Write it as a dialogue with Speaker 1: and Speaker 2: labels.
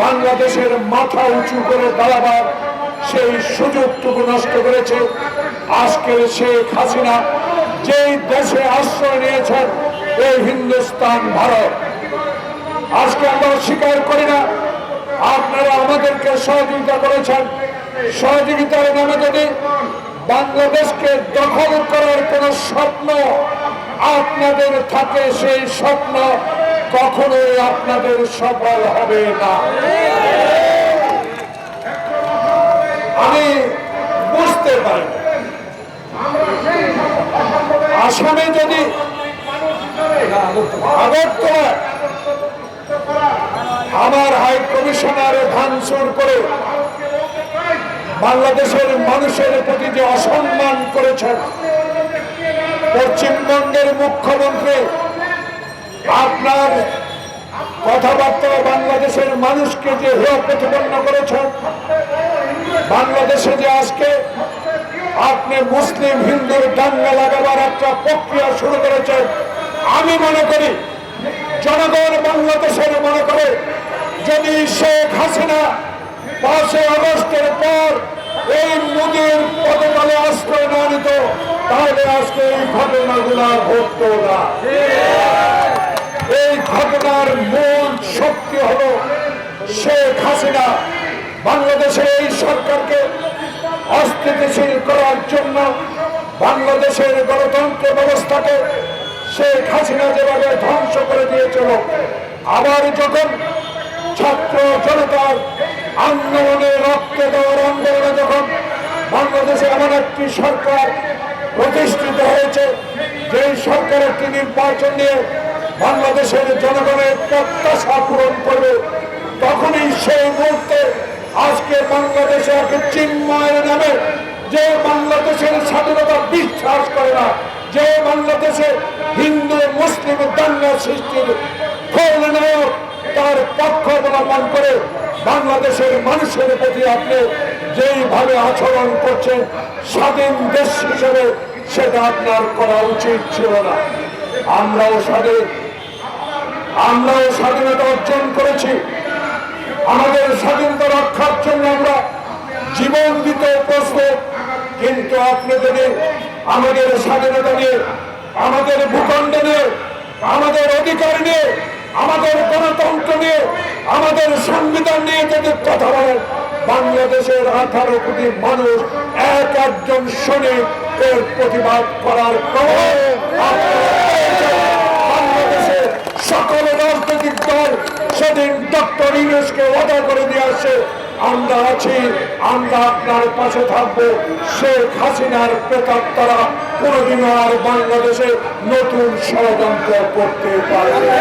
Speaker 1: বাংলাদেশের মাথা উঁচু করে দাঁড়াবার সেই সুযোগটুকু নষ্ট করেছে আজকের শেখ হাসিনা, যেই দেশে আশ্রয় নিয়েছেন এই হিন্দুস্তান ভারত। আজকে আমরা স্বীকার করি না, আপনারা আমাদেরকে সহযোগিতা করেছেন। সহযোগিতার নামে যদি বাংলাদেশকে দখল করার কোন স্বপ্ন আপনাদের থাকে, সেই স্বপ্ন কখনোই আপনাদের সফল হবে না। আমি বুঝতে পারি আসামে যদি আমার হাই কমিশনার ভাঙচুর করে বাংলাদেশের মানুষের প্রতি যে অসম্মান করেছেন, পশ্চিমবঙ্গের মুখ্যমন্ত্রী আপনার কথাবার্তা বাংলাদেশের মানুষকে যে হেয় প্রতিপন্ন করেছেন, বাংলাদেশে যে আজকে আপনি মুসলিম হিন্দুর দাঙ্গা লাগাবার একটা প্রক্রিয়া শুরু করেছেন, আমি মনে করি জনগণ বাংলাদেশের মনে করে যদি শেখ হাসিনা পাঁচই আগস্টের পর এই মোদীর পদতলে আশ্রয় না নিত, তাহলে আজকে এই ঘটনাগুলো ঘটত না। ঘটনার মূল শক্তি হলো শেখ হাসিনা। বাংলাদেশের এই সরকারকে অস্থিতিশীল করার জন্য বাংলাদেশের গণতন্ত্র ব্যবস্থাকে শেখ হাসিনা যেভাবে ধ্বংস করে দিয়েছিল, আবার যখন ছাত্র জনতার আন্দোলনে রক্ত দেওয়ার আন্দোলনে যখন বাংলাদেশে এমন একটি সরকার প্রতিষ্ঠিত হয়েছে, যেই সরকার একটি নির্বাচন নিয়ে বাংলাদেশের জনগণের প্রত্যাশা পূরণ করবে। তখনই সেই মুহূর্তে আজকে বাংলাদেশে এক চিন্ময়ের নামে যে বাংলাদেশের স্বাধীনতা বিশ্বাস করে না, যে বাংলাদেশে হিন্দু, মুসলিম দাঙ্গা সৃষ্টির খলনায়ক তার পক্ষ অবলম্বন করে বাংলাদেশের মানুষের প্রতি আপনি যেইভাবে আচরণ করছেন, স্বাধীন দেশ হিসেবে সেটা আপনার করা উচিত ছিল না। আমরাও স্বাধীন আমরাও স্বাধীনতা অর্জন করেছি। আমাদের স্বাধীনতা রক্ষার জন্য আমরা জীবন দিতে প্রস্তুত। কিন্তু আপনি যদি আমাদের স্বাধীনতা নিয়ে, আমাদের ভূখণ্ড নিয়ে, আমাদের অধিকার নিয়ে, আমাদের গণতন্ত্র নিয়ে, আমাদের সংবিধান নিয়ে যদি কথা বলেন, বাংলাদেশের আঠারো কোটি মানুষ এক একজন শ্রমিক এর প্রতিবাদ করার পর বাংলাদেশে সকল রাজনৈতিক দল সেদিন ডক্টর ইউনুসকে ওয়াদা করে দিয়ে আসে, আমরা আছি, আমরা আপনার পাশে থাকব শেখ হাসিনার প্রেতাত্মারা কোনোদিনও আর বাংলাদেশে নতুন ষড়যন্ত্র করতে পারবে।